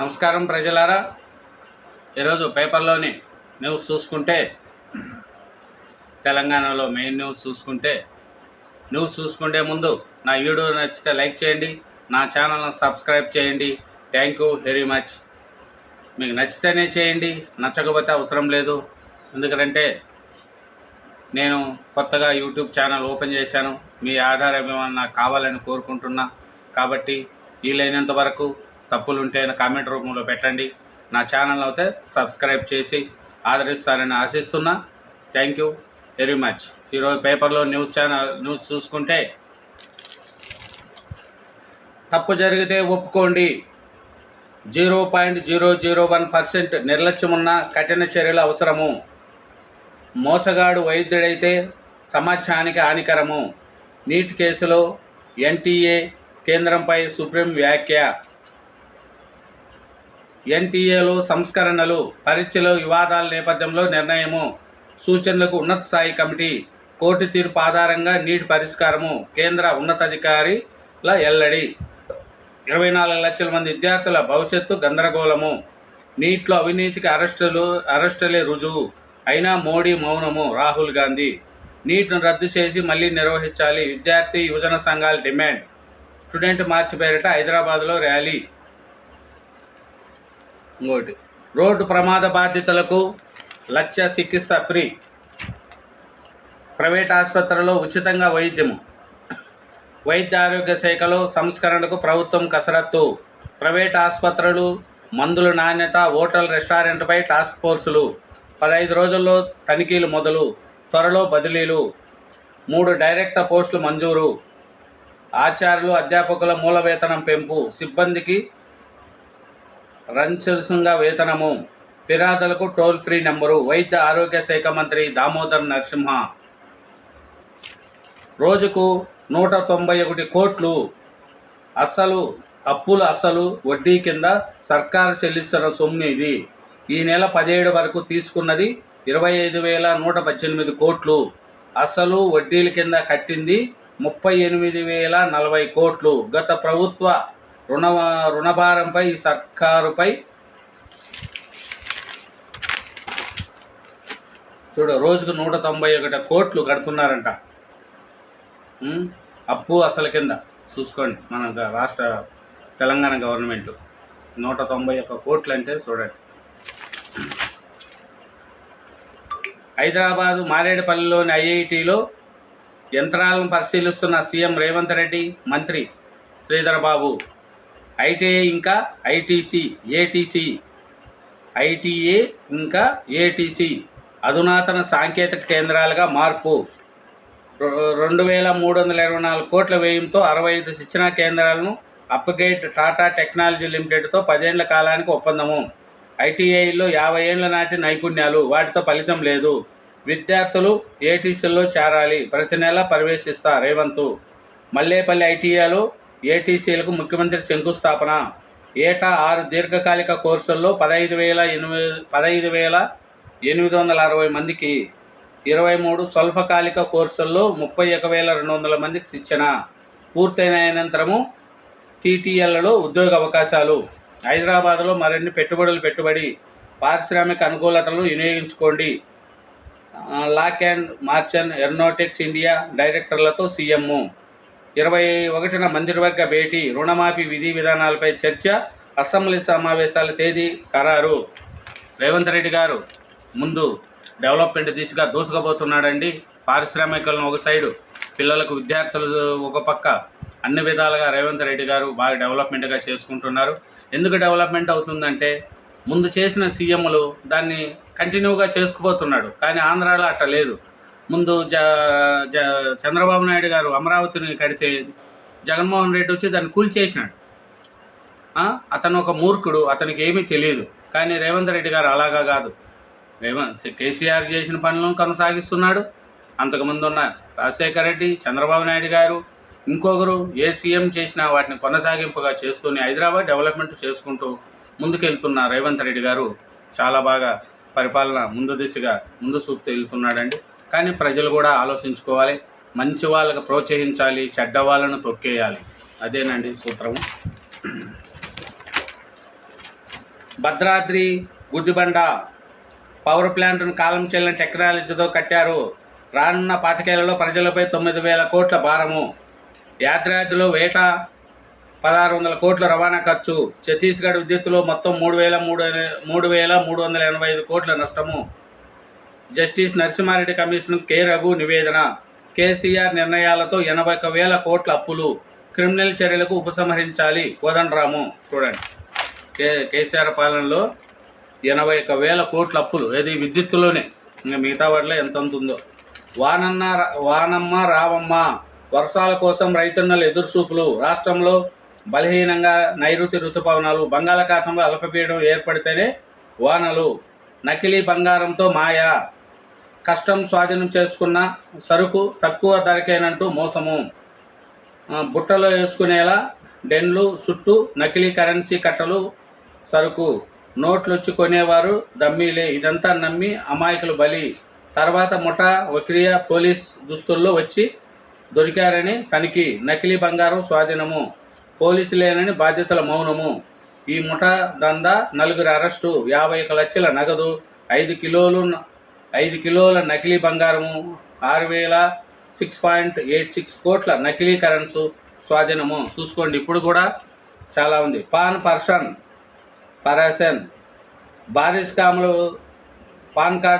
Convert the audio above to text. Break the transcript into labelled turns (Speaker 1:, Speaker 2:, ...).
Speaker 1: నమస్కారం ప్రజలారా. ఈరోజు పేపర్లోని న్యూస్ చూసుకుంటే తెలంగాణలో మెయిన్ న్యూస్ చూసుకుంటే న్యూస్ చూసుకుంటే ముందు నా వీడియో నచ్చితే లైక్ చేయండి నా ఛానల్ని సబ్స్క్రైబ్ చేయండి. Thank you very much. మీకు నచ్చితేనే చేయండి నచ్చకపోతే అవసరం లేదు. ఎందుకంటే నేను కొత్తగా యూట్యూబ్ ఛానల్ ఓపెన్ చేశాను. మీ ఆధారం ఏమన్నా కావాలని కోరుకుంటున్నా. కాబట్టి వీలైనంత వరకు తప్పులు ఉంటే కామెంట్ రూపంలో పెట్టండి. నా ఛానల్ అయితే సబ్స్క్రైబ్ చేసి ఆదరిస్తారని ఆశిస్తున్నా. Thank you very much. ఈరోజు పేపర్లో న్యూస్ ఛానల్ న్యూస్ చూసుకుంటే తప్పు జరిగితే ఒప్పుకోండి. Zero point zero zero one percent నిర్లక్ష్యం ఉన్న కఠిన చర్యలు అవసరము. మోసగాడు వైద్యుడైతే సమాజానికి హానికరము. నీట్ కేసులో ఎన్టీఏ కేంద్రంపై సుప్రీం వ్యాఖ్య. ఎన్టీఏలో సంస్కరణలు పరీక్షలు వివాదాల నేపథ్యంలో నిర్ణయము సూచనలకు ఉన్నత స్థాయి కమిటీ కోర్టు తీర్పు ఆధారంగా నీటి పరిష్కారము కేంద్ర ఉన్నతాధికారిల ఎల్లడి. ఇరవై నాలుగు లక్షల మంది విద్యార్థుల భవిష్యత్తు గందరగోళము నీటిలో అవినీతికి అరెస్టులు అరెస్టులే రుజువు. అయినా మోడీ మౌనము రాహుల్ గాంధీ. నీటిని రద్దు చేసి మళ్ళీ నిర్వహించాలి విద్యార్థి యువజన సంఘాల డిమాండ్. స్టూడెంట్ మార్చి పేరిట హైదరాబాద్లో ర్యాలీ. ఇంకోటి. రోడ్డు ప్రమాద బాధితులకు లక్ష చికిత్స ఫ్రీ. ప్రైవేట్ ఆసుపత్రుల్లో ఉచితంగా వైద్యము. వైద్య ఆరోగ్య శాఖలో సంస్కరణకు ప్రభుత్వం కసరత్తు. ప్రైవేట్ ఆసుపత్రులు మందుల నాణ్యత హోటల్ రెస్టారెంట్పై టాస్క్ ఫోర్సులు. పదహైదు రోజుల్లో తనిఖీలు మొదలు. త్వరలో బదిలీలు. మూడు డైరెక్టర్ పోస్టులు మంజూరు. ఆచార్యులు అధ్యాపకుల మూల వేతనం పెంపు. సిబ్బందికి రంచరసంగా వేతనము? ఫిర్యాదులకు టోల్ ఫ్రీ నెంబరు వైద్య ఆరోగ్య శాఖ మంత్రి దామోదర్ నరసింహ. రోజుకు నూట తొంభై ఒకటి కోట్లు. అసలు అప్పుల అసలు వడ్డీ కింద సర్కారు చెల్లిస్తున్న సొమ్ము ఇది. ఈ నెల పదిహేడు వరకు తీసుకున్నది ఇరవై ఐదు వేల నూట పద్దెనిమిది కోట్లు. అసలు వడ్డీల కింద కట్టింది ముప్పై ఎనిమిది వేల నలభై కోట్లు. గత ప్రభుత్వ రుణ రుణభారంపై సర్కారుపై. చూడు రోజుకు నూట తొంభై ఒకటి కోట్లు కడుతున్నారంట. అప్పు అసలు కింద. చూసుకోండి మన రాష్ట్ర తెలంగాణ గవర్నమెంట్. నూట తొంభై ఒక్క కోట్లు అంటే చూడండి. హైదరాబాదు మారేడుపల్లిలోని ఐఐటిలో యంత్రాలను పరిశీలిస్తున్న సీఎం రేవంత్ రెడ్డి మంత్రి శ్రీధర్ బాబు ఐటీఐ ఇంకా ఐటీసీ ఏటీసీ. ఐటీఏ ఇంకా ఏటీసీ. అధునాతన సాంకేతిక కేంద్రాలుగా మార్పు. రెండు వేల మూడు వందల ఇరవై నాలుగు కోట్ల వ్యయంతో అరవై ఐదు శిక్షణా కేంద్రాలను అప్గ్రేడ్ టాటా టెక్నాలజీ లిమిటెడ్తో పదేళ్ళ కాలానికి ఒప్పందము. ఐటీఐలో యాభై ఏళ్ళ నాటి నైపుణ్యాలు వాటితో ఫలితం లేదు. విద్యార్థులు ఏటీసీల్లో చేరాలి. ప్రతి నెల ప్రవేశిస్తా రేవంత్. మల్లేపల్లి ఐటీఐలో ఏటీసీలకు ముఖ్యమంత్రి శంకుస్థాపన. ఏటా ఆరు దీర్ఘకాలిక కోర్సుల్లో పదహైదు వేల ఎనిమిది పదహైదు వేల ఎనిమిది వందల అరవై మందికి ఇరవై మూడు స్వల్పకాలిక కోర్సుల్లో ముప్పై ఒక వేల రెండు వందల మందికి శిక్షణ. పూర్తయిన అనంతరము టీటీఎల్లలో ఉద్యోగ అవకాశాలు. హైదరాబాద్లో మరిన్ని పెట్టుబడులు పెట్టుబడి పారిశ్రామిక అనుకూలతలను వినియోగించుకోండి. Lockheed and Martin aeronautics India డైరెక్టర్లతో CM ఇరవై ఒకటిన మంత్రివర్గ భేటీ రుణమాఫీ విధి విధానాలపై చర్చ అసెంబ్లీ సమావేశాల తేదీ ఖరారు. రేవంత్ రెడ్డి గారు ముందు డెవలప్మెంట్ దిశగా దూసుకుపోతున్నాడండి. పారిశ్రామికలను ఒక సైడు పిల్లలకు విద్యార్థులు ఒక పక్క. అన్ని విధాలుగా రేవంత్ రెడ్డి గారు బాగా డెవలప్మెంట్గా చేసుకుంటున్నారు. ఎందుకు డెవలప్మెంట్ అవుతుందంటే ముందు చేసిన సీఎంలు దాన్ని కంటిన్యూగా చేసుకుపోతున్నాడు. కానీ ఆంధ్రాలో అట్ట లేదు. ముందు జ జ చంద్రబాబు నాయుడు గారు అమరావతిని కడితే జగన్మోహన్ రెడ్డి వచ్చి దాన్ని కూల్చేసినాడు అతను ఒక మూర్ఖుడు అతనికి ఏమీ తెలియదు. కానీ రేవంత్ రెడ్డి గారు అలాగా కాదు. రేవంత్ కేసీఆర్ చేసిన పనులను కొనసాగిస్తున్నాడు. అంతకుముందు ఉన్న రాజశేఖర రెడ్డి చంద్రబాబు నాయుడు గారు ఇంకొకరు ఏ సీఎం చేసినా వాటిని కొనసాగింపుగా చేస్తూనే హైదరాబాద్ డెవలప్మెంట్ చేసుకుంటూ ముందుకెళ్తున్న రేవంత్ రెడ్డి గారు చాలా బాగా పరిపాలన ముందు దిశగా ముందు చూపుతూ వెళ్తున్నాడండి కానీ ప్రజలు కూడా ఆలోచించుకోవాలి. మంచి వాళ్ళకి ప్రోత్సహించాలి చెడ్డ వాళ్ళను తొక్కేయాలి. అదేనండి సూత్రము భద్రాద్రి గుద్దిబండ పవర్ ప్లాంట్ను కాలం చెల్లిన టెక్నాలజీతో కట్టారు. రానున్న పాతికేళ్ళలో ప్రజలపై తొమ్మిది వేల కోట్ల భారము. యాదాద్రిలో వేట పదహారు వందల కోట్ల రవాణా ఖర్చు. ఛత్తీస్గఢ్ విద్యుత్తులో మొత్తం మూడు వేల మూడు మూడు వేల మూడు వందల ఎనభై ఐదు కోట్ల నష్టము. Justice Narasimha Reddy commission K. Raghu నివేదన. కేసీఆర్ నిర్ణయాలతో ఎనభై వేల కోట్ల అప్పులు. క్రిమినల్ చర్యలకు ఉపసంహరించాలి. కోదండరాము చూడండి. కే కేసీఆర్ పాలనలో ఎనభై ఒక వేల కోట్ల అప్పులు. ఏది విద్యుత్తులోనే. ఇంకా మిగతా వాటిలో ఎంత ఉందో. వానన్న వానమ్మ రావమ్మ. వర్షాల కోసం రైతన్నల ఎదురుచూపులు. రాష్ట్రంలో బలహీనంగా నైరుతి ఋతుపవనాలు బంగాళాఖాతంలో అల్పపీడనం ఏర్పడితేనే వానలు. నకిలీ బంగారంతో మాయా. కష్టం స్వాధీనం చేసుకున్న సరుకు తక్కువ ధరకేనంటూ మోసము. బుట్టలో వేసుకునేలా డెన్లు చుట్టూ నకిలీ కరెన్సీ కట్టలు సరుకు. నోట్లు వచ్చి కొనేవారు దమ్మీలే. ఇదంతా నమ్మి అమాయకులు బలి. తర్వాత ముఠా వక్రియ పోలీస్ దుస్తుల్లో వచ్చి దొరికారని తనిఖీ. నకిలీ బంగారం స్వాధీనము. పోలీసులేనని బాధ్యతల మౌనము. ఈ ముఠా దందా నలుగురు అరెస్టు యాభై ఒక లక్షల నగదు ఐదు కిలోలు ఐదు కిలోల నకిలీ బంగారము ఆరు వేల సిక్స్ పాయింట్ ఎయిట్ సిక్స్ కోట్ల నకిలీ కరెన్సు స్వాధీనము. చూసుకోండి ఇప్పుడు కూడా చాలా ఉంది. పాన్ పర్సన్ పరాసన్ బారిస్కాములు పాన్ కార్డ్